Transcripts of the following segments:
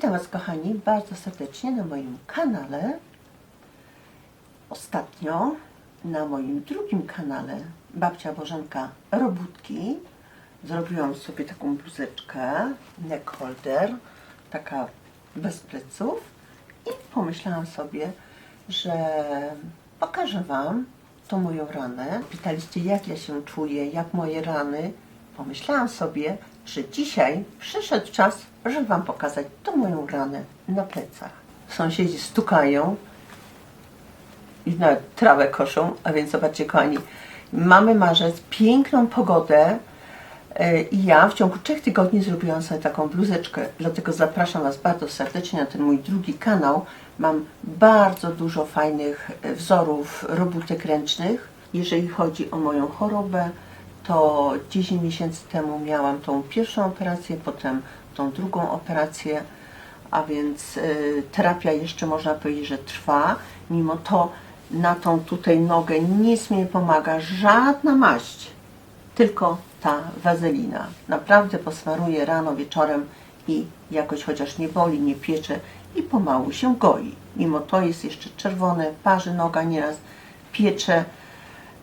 Witam Was kochani bardzo serdecznie na moim kanale. Ostatnio na moim drugim kanale Babcia Bożenka Robótki zrobiłam sobie taką bluzeczkę neck holder, taka bez pleców i pomyślałam sobie, że pokażę Wam tą moją ranę. Pytaliście jak ja się czuję, jak moje rany. Pomyślałam sobie, że dzisiaj przyszedł czas, żeby Wam pokazać tą moją ranę na plecach. Sąsiedzi stukają i nawet trawę koszą, a więc zobaczcie kochani, mamy marzec, piękną pogodę e, i ja w ciągu trzech tygodni zrobiłam sobie taką bluzeczkę, dlatego zapraszam Was bardzo serdecznie na ten mój drugi kanał. Mam bardzo dużo fajnych e, wzorów robótek ręcznych. Jeżeli chodzi o moją chorobę, to 10 miesięcy temu miałam tą pierwszą operację, potem tą drugą operację, a więc y, terapia jeszcze można powiedzieć, że trwa. Mimo to na tą tutaj nogę nic mi nie pomaga, żadna maść, tylko ta wazelina. Naprawdę posmaruję rano, wieczorem i jakoś chociaż nie boli, nie piecze i pomału się goi. Mimo to jest jeszcze czerwone, parzy noga nieraz, piecze,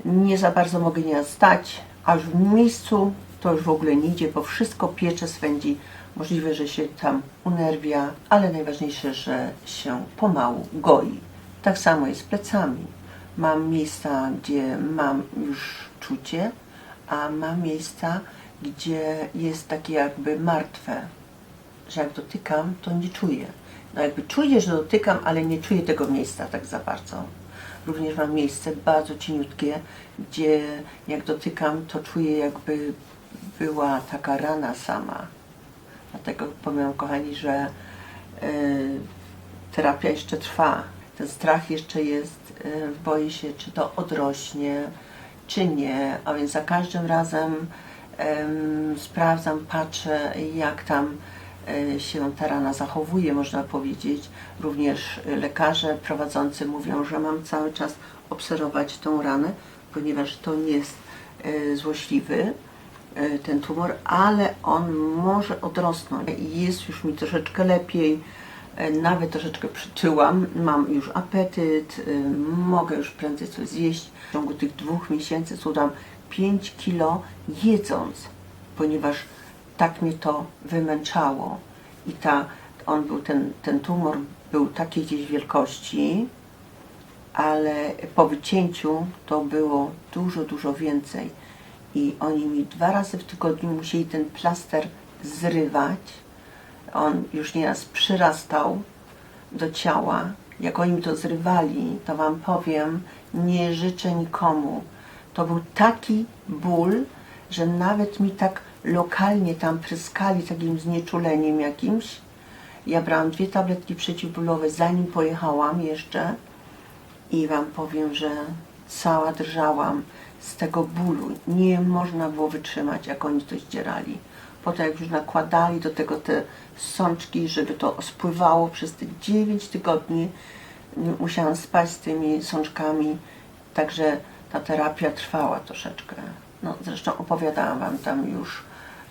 nie za bardzo mogę nieraz stać, a już w miejscu to już w ogóle nie idzie, bo wszystko piecze, swędzi. Możliwe, że się tam unerwia, ale najważniejsze, że się pomału goi. Tak samo jest z plecami. Mam miejsca, gdzie mam już czucie, a mam miejsca, gdzie jest takie jakby martwe, że jak dotykam, to nie czuję. No jakby czuję, że dotykam, ale nie czuję tego miejsca tak za bardzo. Również mam miejsce bardzo cieniutkie, gdzie jak dotykam, to czuję jakby była taka rana sama. Dlatego powiem kochani, że y, terapia jeszcze trwa. Ten strach jeszcze jest, y, boję się, czy to odrośnie, czy nie. A więc za każdym razem em, sprawdzam, patrzę, jak tam e, się ta rana zachowuje, można powiedzieć. Również e, lekarze prowadzący mówią, że mam cały czas obserwować tą ranę, ponieważ to nie jest e, złośliwy e, ten tumor, ale on może odrosnąć. Jest już mi troszeczkę lepiej, e, nawet troszeczkę przytyłam, mam już apetyt, e, mogę już prędzej coś zjeść. W ciągu tych dwóch miesięcy cudam 5 kilo jedząc, ponieważ tak mnie to wymęczało. I ta, on był, ten, ten tumor był takiej gdzieś wielkości, ale po wycięciu to było dużo, dużo więcej. I oni mi dwa razy w tygodniu musieli ten plaster zrywać. On już nieraz przyrastał do ciała. Jak oni mi to zrywali, to Wam powiem, nie życzę nikomu. To był taki ból, że nawet mi tak lokalnie tam pryskali takim znieczuleniem jakimś. Ja brałam dwie tabletki przeciwbólowe, zanim pojechałam jeszcze i Wam powiem, że cała drżałam z tego bólu. Nie można było wytrzymać, jak oni to zdzierali. Potem jak już nakładali do tego te sączki, żeby to spływało przez te 9 tygodni, musiałam spać z tymi sączkami, także ta terapia trwała troszeczkę. No, zresztą opowiadałam Wam tam już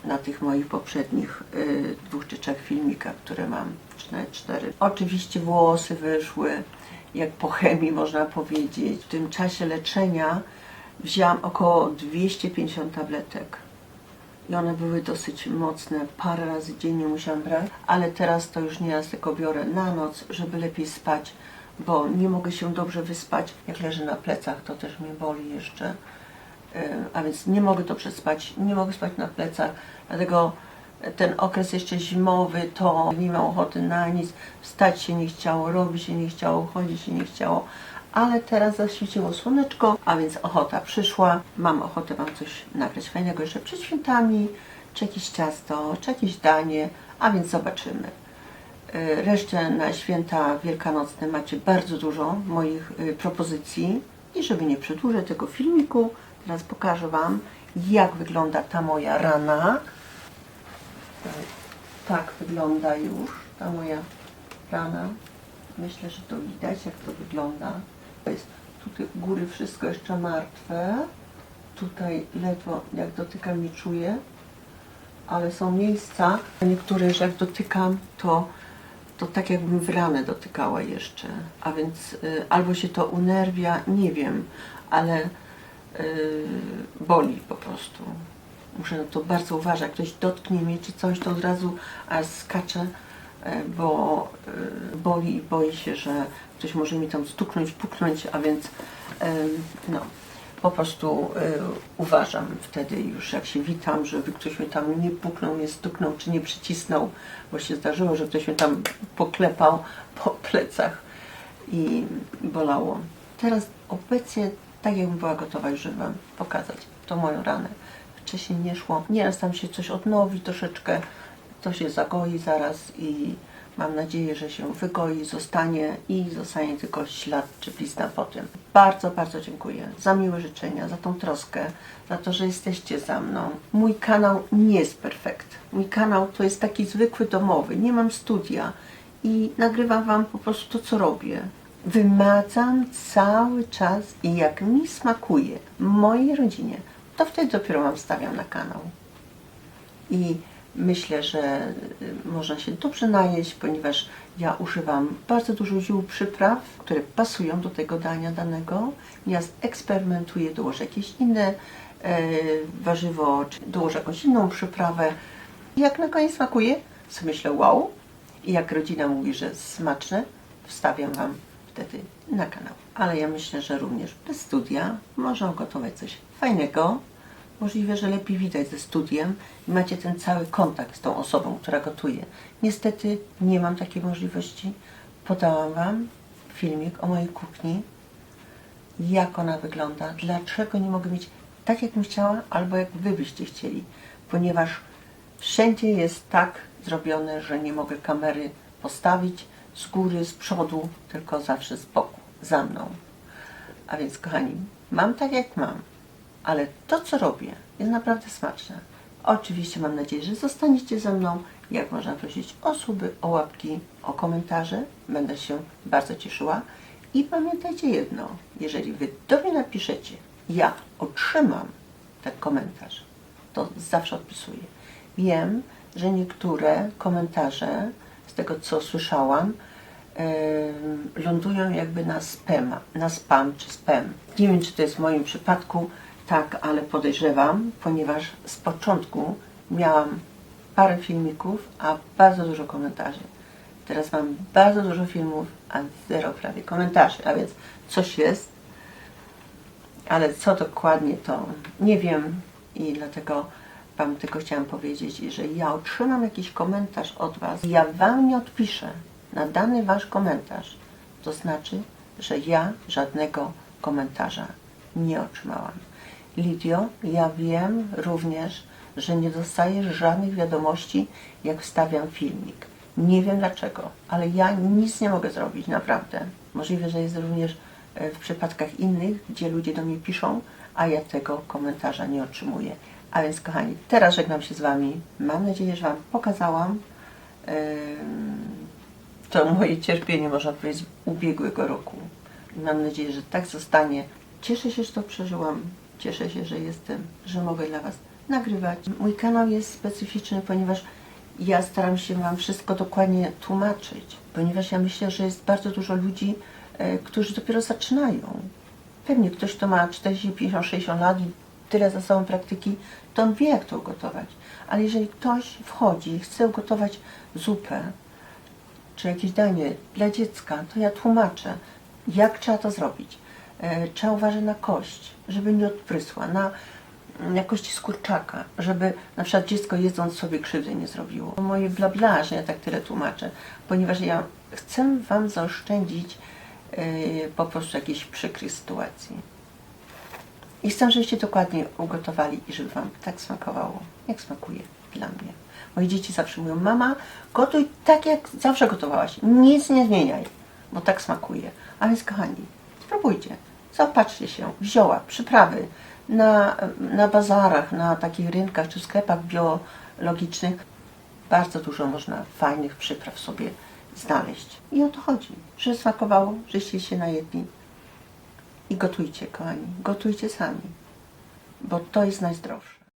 na tych moich poprzednich y, dwóch czy trzech filmikach, które mam, czy nawet cztery. Oczywiście włosy wyszły, jak po chemii można powiedzieć. W tym czasie leczenia wzięłam około 250 tabletek. I one były dosyć mocne, parę razy dziennie musiałam brać, ale teraz to już nieraz tylko biorę na noc, żeby lepiej spać, bo nie mogę się dobrze wyspać. Jak leżę na plecach, to też mnie boli jeszcze. A więc nie mogę dobrze spać, nie mogę spać na plecach, dlatego ten okres jeszcze zimowy, to nie miałam ochoty na nic, wstać się nie chciało, robić się nie chciało, chodzić się nie chciało, ale teraz zaświeciło słoneczko, a więc ochota przyszła. Mam ochotę Wam coś nagrać fajnego jeszcze przed świętami, czy jakieś ciasto, czy jakieś danie, a więc zobaczymy. Y, Resztę na święta wielkanocne macie bardzo dużo moich y, propozycji i żeby nie przedłużać tego filmiku, teraz pokażę Wam, jak wygląda ta moja rana. Tak wygląda już ta moja rana. Myślę, że to widać, jak to wygląda. To jest tutaj u góry wszystko jeszcze martwe. Tutaj ledwo jak dotykam nie czuję, ale są miejsca, niektóre, że jak dotykam, to to tak jakbym w ranę dotykała jeszcze. A więc y, albo się to unerwia, nie wiem, ale boli po prostu. Muszę na to bardzo uważać. Ktoś dotknie mnie czy coś, to od razu aż skaczę, y, bo y, boli i boi się, że ktoś może mi tam stuknąć, puknąć, a więc y, no, po prostu y, uważam wtedy już, jak się witam, żeby ktoś mnie tam nie puknął, nie stuknął, czy nie przycisnął, bo się zdarzyło, że ktoś mnie tam poklepał po plecach i bolało. Teraz obecnie, tak jakbym była gotowa już, żeby Wam pokazać tą moją ranę. Wcześniej nie szło. Nieraz tam się coś odnowi troszeczkę, to się zagoi zaraz i mam nadzieję, że się wygoi, zostanie i zostanie tylko ślad czy blizna po tym. Bardzo, bardzo dziękuję za miłe życzenia, za tą troskę, za to, że jesteście za mną. Mój kanał nie jest perfekt. Mój kanał to jest taki zwykły domowy, nie mam studia i nagrywam Wam po prostu to, co robię. Wymadzam cały czas i jak mi smakuje, mojej rodzinie, to wtedy dopiero Wam stawiam na kanał i myślę, że y, można się dobrze najeść, ponieważ ja używam bardzo dużo ziół przypraw, które pasują do tego dania danego. Ja eksperymentuję, dołożę jakieś inne e, warzywo, czy dołożę jakąś inną przyprawę. I Jak na koniec smakuje, sobie myślę wow. I jak rodzina mówi, że smaczne, wstawiam Wam wtedy na kanał. Ale ja myślę, że również bez studia można gotować coś fajnego, Możliwe, że lepiej widać ze studiem i macie ten cały kontakt z tą osobą, która gotuje. Niestety nie mam takiej możliwości. Podałam Wam filmik o mojej kuchni, jak ona wygląda, dlaczego nie mogę mieć tak, jak bym chciała, albo jak Wy byście chcieli, ponieważ wszędzie jest tak zrobione, że nie mogę kamery postawić z góry, z przodu, tylko zawsze z boku, za mną. A więc, kochani, mam tak, jak mam ale to, co robię, jest naprawdę smaczne. Oczywiście mam nadzieję, że zostaniecie ze mną. Jak można prosić o suby, o łapki, o komentarze. Będę się bardzo cieszyła. I pamiętajcie jedno, jeżeli Wy do mnie napiszecie, ja otrzymam ten komentarz, to zawsze odpisuję. Wiem, że niektóre komentarze, z tego co słyszałam, lądują jakby na spam, na spam czy spam. Nie wiem, czy to jest w moim przypadku tak, ale podejrzewam, ponieważ z początku miałam parę filmików, a bardzo dużo komentarzy. Teraz mam bardzo dużo filmów, a zero prawie komentarzy, a więc coś jest, ale co dokładnie to nie wiem i dlatego Wam tylko chciałam powiedzieć, jeżeli ja otrzymam jakiś komentarz od Was ja Wam nie odpiszę na dany Wasz komentarz, to znaczy, że ja żadnego komentarza nie otrzymałam. Lidio, ja wiem również, że nie dostajesz żadnych wiadomości, jak wstawiam filmik. Nie wiem dlaczego, ale ja nic nie mogę zrobić, naprawdę. Możliwe, że jest również e, w przypadkach innych, gdzie ludzie do mnie piszą, a ja tego komentarza nie otrzymuję. A więc, kochani, teraz żegnam się z Wami. Mam nadzieję, że Wam pokazałam em, to moje cierpienie, można powiedzieć, ubiegłego roku. I mam nadzieję, że tak zostanie. Cieszę się, że to przeżyłam. Cieszę się, że jestem, że mogę dla Was nagrywać. Mój kanał jest specyficzny, ponieważ ja staram się Wam wszystko dokładnie tłumaczyć, ponieważ ja myślę, że jest bardzo dużo ludzi, e, którzy dopiero zaczynają. Pewnie ktoś, kto ma 40, 50, 60 lat tyle za sobą praktyki, to on wie, jak to ugotować. Ale jeżeli ktoś wchodzi i chce ugotować zupę, czy jakieś danie dla dziecka, to ja tłumaczę, jak trzeba to zrobić. E, Trzeba uważać na kość, żeby nie odprysła, na, na kości z kurczaka, żeby na przykład dziecko jedząc sobie krzywdy nie zrobiło. Moje bla bla, że ja tak tyle tłumaczę, ponieważ ja chcę Wam zaoszczędzić e, po prostu jakiejś przykrej sytuacji. I chcę, żebyście dokładnie ugotowali i żeby Wam tak smakowało, jak smakuje dla mnie. Moje dzieci zawsze mówią, mama, gotuj tak, jak zawsze gotowałaś. Nic nie zmieniaj, bo tak smakuje. A więc, kochani, spróbujcie. Zaopatrzcie się w zioła, przyprawy na, na bazarach, na takich rynkach czy sklepach biologicznych. Bardzo dużo można fajnych przypraw sobie znaleźć. I o to chodzi, żeby smakowało, żeście się najedli. I gotujcie, kochani, gotujcie sami, bo to jest najzdrowsze.